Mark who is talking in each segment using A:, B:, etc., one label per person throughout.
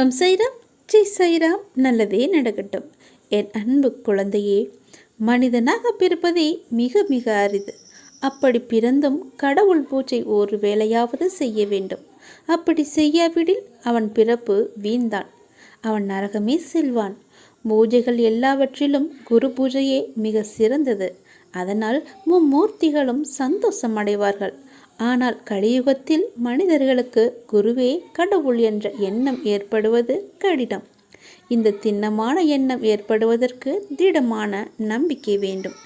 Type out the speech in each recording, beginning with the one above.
A: ஓம் சைராம் ஜெய் சைராம் நல்லதே நடக்கட்டும். என் அன்பு குழந்தையே மனிதனாக பிறப்பதே மிக மிக அரிது. அப்படி பிறந்தும் கடவுள் பூஜை ஒரு வேளையாவது செய்ய வேண்டும். அப்படி செய்யாவிடில் அவன் பிறப்பு வீண்தான் அவன் நரகமே செல்வான். பூஜைகள் எல்லாவற்றிலும் குரு பூஜையே மிக சிறந்தது. அதனால் மும்மூர்த்திகளும் சந்தோஷம் அடைவார்கள். ஆனால் கலியுகத்தில் மனிதர்களுக்கு குருவே கடவுள் என்ற எண்ணம் ஏற்படுவது கடினம். இந்த திண்ணமான எண்ணம் ஏற்படுவதற்கு திடமான நம்பிக்கை வேண்டும்.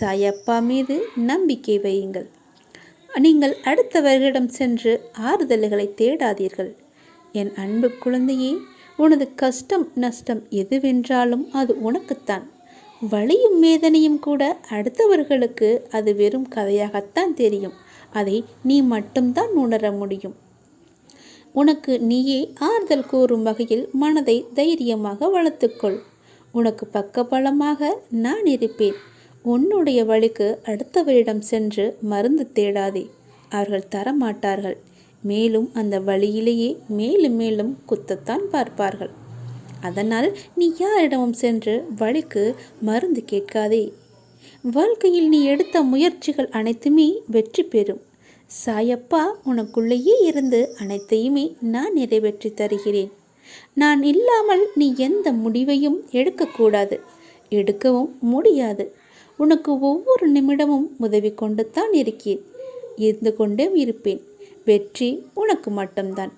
A: சாயப்பா மீது நம்பிக்கை வையுங்கள். நீங்கள் அடுத்தவர்களிடம் சென்று ஆறுதல்களை தேடாதீர்கள். என் அன்பு குழந்தையே உனது கஷ்டம் நஷ்டம் எதுவென்றாலும் அது உனக்குத்தான். வழியும் வேதனையும் கூட அடுத்தவர்களுக்கு அது வெறும் கதையாகத்தான் தெரியும். அதை நீ மட்டும்தான் உணர முடியும். உனக்கு நீயே ஆறுதல் கூறும் வகையில் மனதை தைரியமாக வளர்த்துக்கொள். உனக்கு பக்கபலமாக நான் இருப்பேன். உன்னுடைய வழிக்கு அடுத்தவரிடம் சென்று மருந்து தேடாதே. அவர்கள் தரமாட்டார்கள். மேலும் அந்த வழியிலேயே மேலும் மேலும் குத்தத்தான் பார்ப்பார்கள். அதனால் நீ யாரிடமும் சென்று வழிக்கு மருந்து கேட்காதே. வாழ்க்கையில் நீ எடுத்த முயற்சிகள் அனைத்துமே வெற்றி பெறும். சாயப்பா உனக்குள்ளேயே இருந்து அனைத்தையுமே நான் நிறைவேற்றி தருகிறேன். நான் இல்லாமல் நீ எந்த முடிவையும் எடுக்கக்கூடாது எடுக்கவும் முடியாது. உனக்கு ஒவ்வொரு நிமிடமும் உதவி கொண்டு தான் இருக்கேன் இருந்து கொண்டே இருப்பேன். வெற்றி உனக்கு மட்டும்தான்.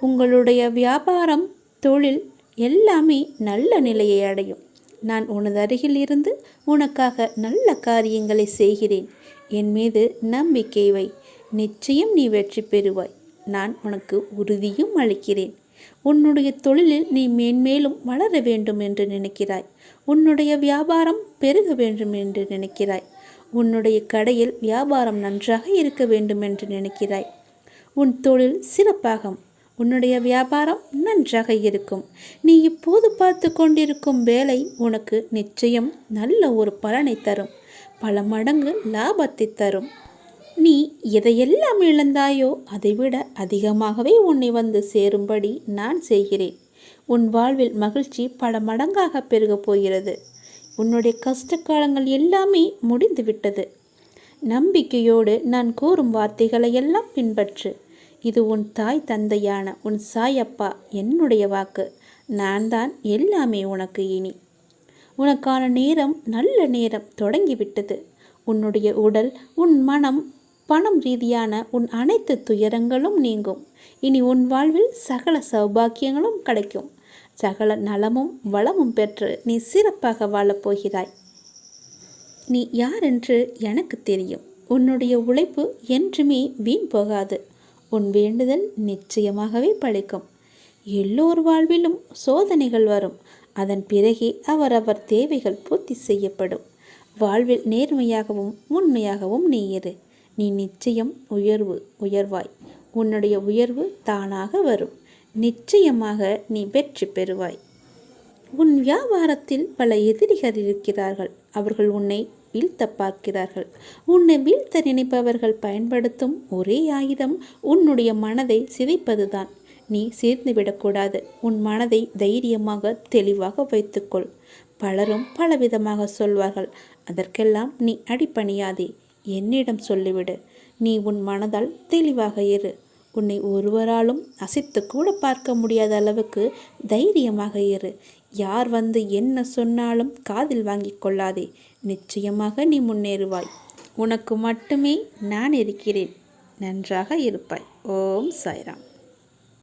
A: உங்களுடைய வியாபாரம் தொழில் எல்லாமே நல்ல நிலையை அடையும். நான் உனது அருகில் இருந்து உனக்காக நல்ல காரியங்களை செய்கிறேன். என் மீது நம்பிக்கை வை. நிச்சயம் நீ வெற்றி பெறுவாய். நான் உனக்கு உறுதியும் அளிக்கிறேன். உன்னுடைய தொழிலில் நீ மேன்மேலும் வளர வேண்டும் என்று நினைக்கிறாய். உன்னுடைய வியாபாரம் பெருக வேண்டும் என்று நினைக்கிறாய். உன்னுடைய கடையில் வியாபாரம் நன்றாக இருக்க வேண்டும் என்று நினைக்கிறாய். உன் தொழில் சிறப்பாகும். உன்னுடைய வியாபாரம் நன்றாக இருக்கும். நீ இப்போது பார்த்து கொண்டிருக்கும் வேலை உனக்கு நிச்சயம் நல்ல ஒரு பலனை தரும். பல மடங்கு லாபத்தை தரும். நீ எதையெல்லாம் இழந்தாயோ அதைவிட அதிகமாகவே உன்னை வந்து சேரும்படி நான் செய்கிறேன். உன் வாழ்வில் மகிழ்ச்சி பல மடங்காக பெருகப் போகிறது. உன்னுடைய கஷ்ட காலங்கள் எல்லாமே முடிந்துவிட்டது நம்பிக்கையோடு நான் கூறும் வார்த்தைகளை எல்லாம் பின்பற்று. இது உன் தாய் தந்தையான உன் சாயப்பா என்னுடைய வாக்கு. நான் தான் எல்லாமே உனக்கு இனி. உனக்கான நேரம் நல்ல நேரம் தொடங்கிவிட்டது உன்னுடைய உடல் உன் மனம் பணம் ரீதியான உன் அனைத்து துயரங்களும் நீங்கும். இனி உன் வாழ்வில் சகல சௌபாக்கியங்களும் கிடைக்கும். சகல நலமும் வளமும் பெற்று நீ சிறப்பாக வாழப்போகிறாய் நீ யார் என்று எனக்கு தெரியும். உன்னுடைய உழைப்பு என்றுமே வீண் போகாது. உன் வேண்டுதல் நிச்சயமாகவே பழிக்கும். எல்லோர் வாழ்விலும் சோதனைகள் வரும். அதன் பிறகே அவரவர் தேவைகள் பூர்த்தி செய்யப்படும். வாழ்வில் நேர்மையாகவும் உண்மையாகவும் நீ இரு. நீ நிச்சயம் உயர்வு உயர்வாய். உன்னுடைய உயர்வு தானாக வரும். நிச்சயமாக நீ வெற்றி பெறுவாய். உன் வியாபாரத்தில் பல எதிரிகள் இருக்கிறார்கள். அவர்கள் உன்னை வீழ்த்த பார்க்கிறார்கள். உன்னை வீழ்த்த நினைப்பவர்கள் பயன்படுத்தும் ஒரே ஆயுதம் உன்னுடைய மனதை சிதைப்பதுதான். நீ சேர்ந்துவிடக்கூடாது உன் மனதை தைரியமாக தெளிவாக வைத்துக்கொள். பலரும் பலவிதமாக சொல்வார்கள். அதற்கெல்லாம் நீ அடிப்பணியாதே என்னிடம் சொல்லிவிடு. நீ உன் மனதால் தெளிவாக இரு. உன்னை ஒருவராலும் அசைத்து கூட பார்க்க முடியாத அளவுக்கு தைரியமாக இரு. யார் வந்து என்ன சொன்னாலும் காதில் வாங்கி கொள்ளாதே. நிச்சயமாக நீ முன்னேறுவாய். உனக்கு மட்டுமே நான் இருக்கிறேன். நன்றாக இருப்பாய். ஓம் சாய்ராம்.